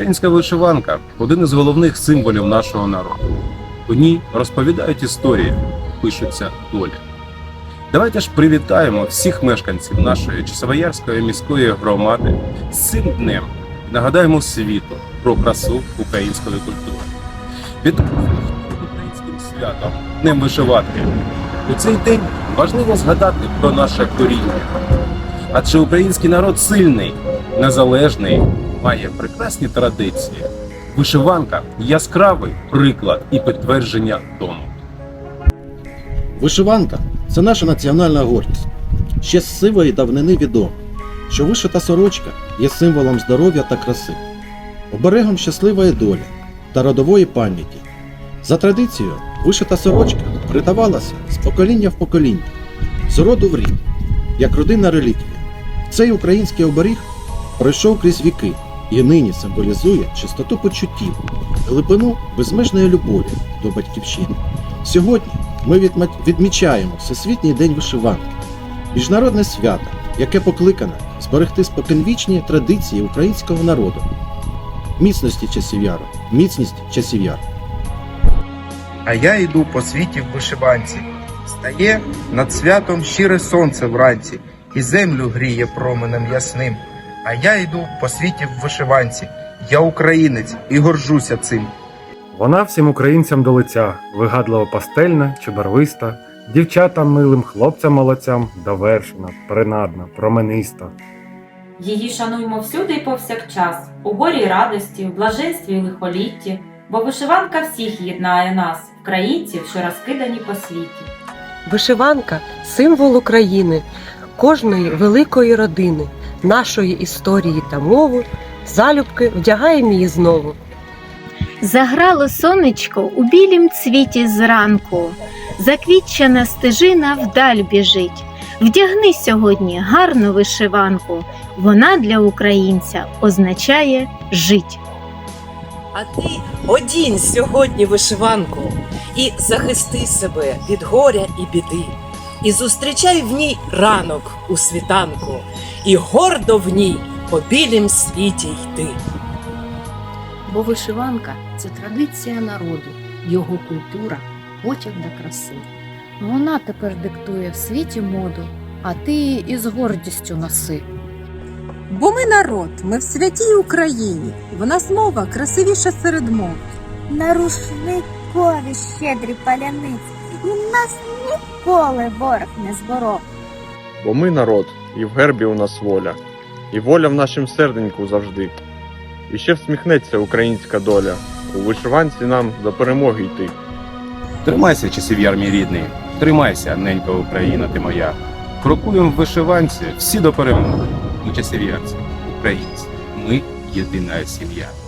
Українська вишиванка один із головних символів нашого народу. У ній розповідають історії, пишуться долі. Давайте ж привітаємо всіх мешканців нашої Часовоярської міської громади з цим днем і нагадаємо світу про красу української культури. Вітаємо українським святом, Днем вишиванки. У цей день важливо згадати про наше коріння. Адже український народ сильний, незалежний, має прекрасні традиції. Вишиванка яскравий приклад і підтвердження тому. Вишиванка це наша національна гордість. Ще з сивої давнини відомо, що вишита сорочка є символом здоров'я та краси, оберегом щасливої долі та родової пам'яті. За традицією, вишита сорочка передавалася з покоління в покоління, з роду в рід, як родинна реліквія. Цей український оберіг пройшов крізь віки і нині символізує чистоту почуттів, глибину безмежної любові до батьківщини. Сьогодні ми відмічаємо Всесвітній день вишиванки, міжнародне свято, яке покликане зберегти споконвічні традиції українського народу, міцності часів яру, міцність часів яру. А я йду по світі в вишиванці. Стає над святом щире сонце вранці, і землю гріє променем ясним. А я йду по світі в вишиванці. Я українець і горжуся цим. Вона всім українцям до лиця, вигадливо пастельна чи барвиста, дівчатам милим, хлопцям молодцям довершена, принадна, промениста. Її шануймо всюди і повсякчас, у горі й радості, в блаженстві й лихолітті, бо вишиванка всіх єднає нас, українців, що розкидані по світі. Вишиванка символ України, кожної великої родини, нашої історії та мови. Залюбки вдягаємо її знову. Заграло сонечко у білім цвіті зранку, заквітчена стежина вдаль біжить. Вдягни сьогодні гарну вишиванку. Вона для українця означає жить. А ти одінь сьогодні вишиванку і захисти себе від горя і біди, і зустрічай в ній ранок у світанку, і гордо в ній по білім світі йти. Бо вишиванка це традиція народу, його культура, потяг до краси. Вона тепер диктує в світі моду, а ти її із гордістю носи. Бо ми народ, ми в святій Україні. В нас мова красивіша серед мов. На рушникові щедрі паляниці, і нас ніколи ворог не зборов. Бо ми народ, і в гербі у нас воля, і воля в нашім серденьку завжди. І ще всміхнеться українська доля, у вишиванці нам до перемоги йти. Тримайся, часів'яр мій рідний, тримайся, ненька Україна, ти моя. Крокуємо в вишиванці всі до перемоги. Ми часів'ярці, українці, ми єдина сім'я.